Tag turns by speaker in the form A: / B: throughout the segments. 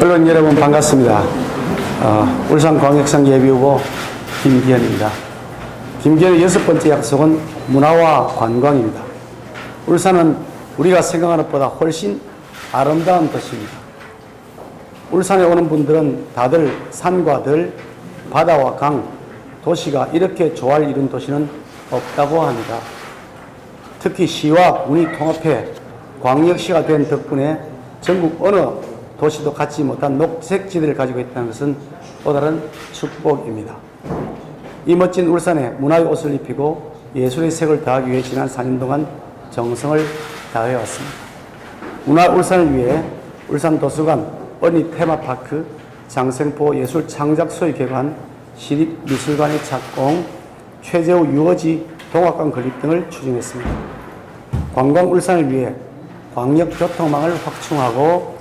A: 언론 여러분 반갑습니다. 어, 울산광역시 예비후보 김기현입니다. 김기현의 여섯 번째 약속은 문화와 관광입니다. 울산은 우리가 생각하는 것보다 훨씬 아름다운 도시입니다. 울산에 오는 분들은 다들 산과 들, 바다와 강, 도시가 이렇게 조화를 이룬 도시는 없다고 합니다. 특히 시와 군이 통합해 광역시가 된 덕분에 전국 어느 도시도 갖지 못한 녹색지대를 가지고 있다는 것은 또 다른 축복입니다. 이 멋진 울산에 문화의 옷을 입히고 예술의 색을 더하기 위해 지난 4년 동안 정성을 다해 왔습니다. 문화 울산을 위해 울산 도서관, 어니 테마파크, 장생포 예술 창작소의 개관, 시립미술관의 착공, 최재우 유어지 동학관 건립 등을 추진했습니다. 관광 울산을 위해 광역 교통망을 확충하고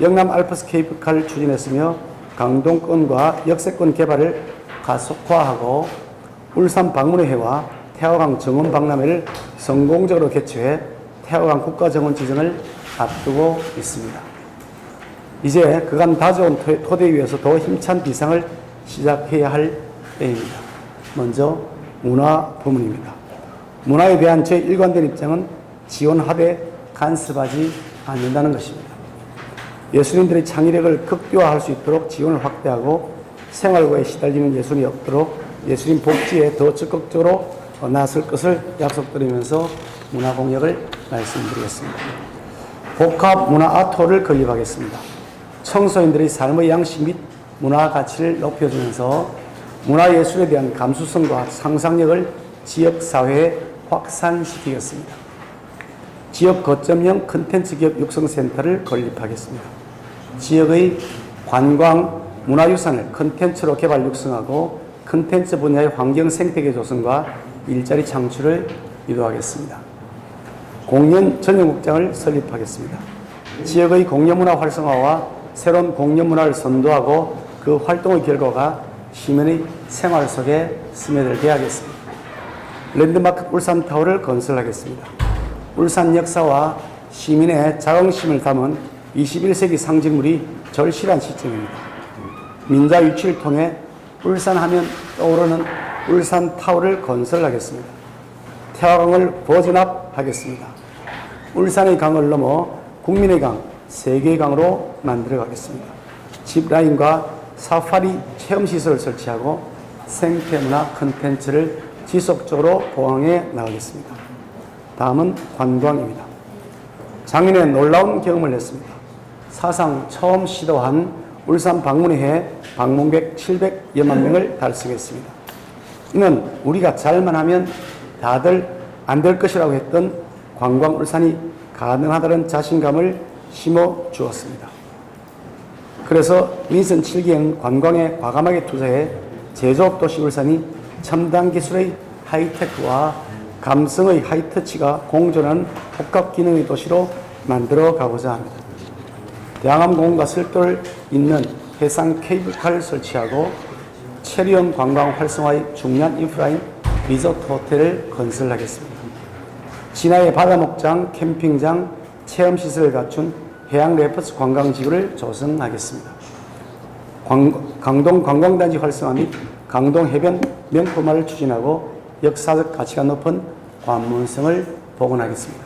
A: 영남 알프스 케이프카를 추진했으며 강동권과 역세권 개발을 가속화하고 울산 방문회와 태화강 정원 박람회를 성공적으로 개최해 태화강 국가정원 지정을 앞두고 있습니다. 이제 그간 다져온 토- 토대 위에서 더 힘찬 비상을 시작해야 할 때입니다. 먼저 문화 부문입니다. 문화에 대한 제 일관된 입장은 지원하되 간섭하지 않는다는 것입니다. 예술인들의 창의력을 극대화할 수 있도록 지원을 확대하고 생활고에 시달리는 예술이 없도록 예술인 복지에 더 적극적으로 나설 것을 약속드리면서 문화 공약을 말씀드리겠습니다. 복합 문화 아토를 건립하겠습니다. 청소년들의 삶의 양식 및 문화 가치를 높여주면서 문화 예술에 대한 감수성과 상상력을 지역 사회에 확산시키겠습니다. 지역 거점형 컨텐츠 기업 육성센터를 건립하겠습니다. 지역의 관광, 문화유산을 컨텐츠로 개발 육성하고 컨텐츠 분야의 환경 생태계 조성과 일자리 창출을 유도하겠습니다. 공연 전용극장을 설립하겠습니다. 지역의 공연문화 활성화와 새로운 공연문화를 선도하고 그 활동의 결과가 시민의 생활 속에 스며들게 하겠습니다. 랜드마크 울산타워를 건설하겠습니다. 울산 역사와 시민의 자긍심을 담은 21세기 상징물이 절실한 시점입니다. 민자 유치를 통해 울산하면 떠오르는 울산 타워를 건설하겠습니다. 태화강을 보전합하겠습니다. 울산의 강을 넘어 국민의 강, 세계의 강으로 만들어가겠습니다. 짚라인과 사파리 체험시설을 설치하고 생태문화 컨텐츠를 지속적으로 보강해 나가겠습니다. 다음은 관광입니다. 작년에 놀라운 경험을 했습니다. 사상 처음 시도한 울산 방문회 방문객 700여만 명을 달성했습니다. 이는 우리가 잘만 하면 다들 안 될 것이라고 했던 관광 울산이 가능하다는 자신감을 심어 주었습니다. 그래서 민선 7기행 관광에 과감하게 투자해 제조업 도시 울산이 첨단 기술의 하이테크와 감성의 하이터치가 공존하는 복합 기능의 도시로 만들어 가고자 합니다. 대항암공원과 설도를 잇는 해상 케이블카를 설치하고 체리온 관광 활성화의 중요한 인프라인 리조트 호텔을 건설하겠습니다. 진화의 바다목장, 캠핑장, 체험시설을 갖춘 해양 레퍼스 관광지구를 조성하겠습니다. 광- 강동 관광단지 활성화 및 강동 해변 명품화를 추진하고 역사적 가치가 높은 관문성을 복원하겠습니다.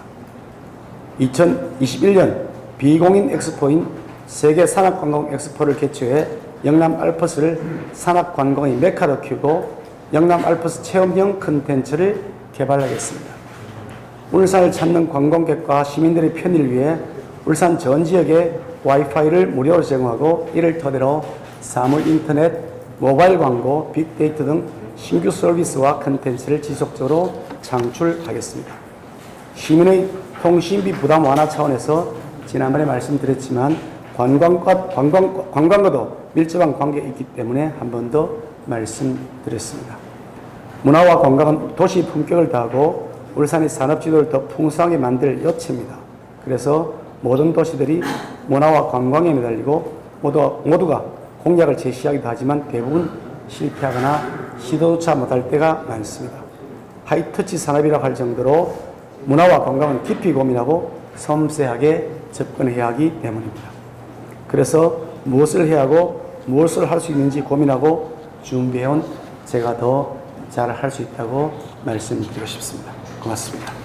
A: 2021년 비공인 엑스포인 세계 산악관광 엑스포를 개최해 영남 알프스를 산악관광의 메카로 키우고 영남 알프스 체험형 컨텐츠를 개발하겠습니다. 울산을 찾는 관광객과 시민들의 편의를 위해 울산 전 지역에 와이파이를 무료로 제공하고 이를 토대로 사물 인터넷, 모바일 광고, 빅데이터 등 신규 서비스와 컨텐츠를 지속적으로 창출하겠습니다. 시민의 통신비 부담 완화 차원에서 지난번에 말씀드렸지만 관광과 관광, 관광과도 밀접한 관계가 있기 때문에 한 번 더 말씀드렸습니다. 문화와 관광은 도시 품격을 다하고 울산의 산업 지도를 더 풍성하게 만들 여체입니다. 그래서 모든 도시들이 문화와 관광에 매달리고 모두, 모두가 공약을 제시하기도 하지만 대부분 실패하거나 시도조차 못할 때가 많습니다. 하이터치 산업이라고 할 정도로 문화와 관광은 깊이 고민하고 섬세하게 접근해야 하기 때문입니다. 그래서 무엇을 해야 하고 무엇을 할 수 있는지 고민하고 준비해온 제가 더 잘 할 수 있다고 말씀드리고 싶습니다. 고맙습니다.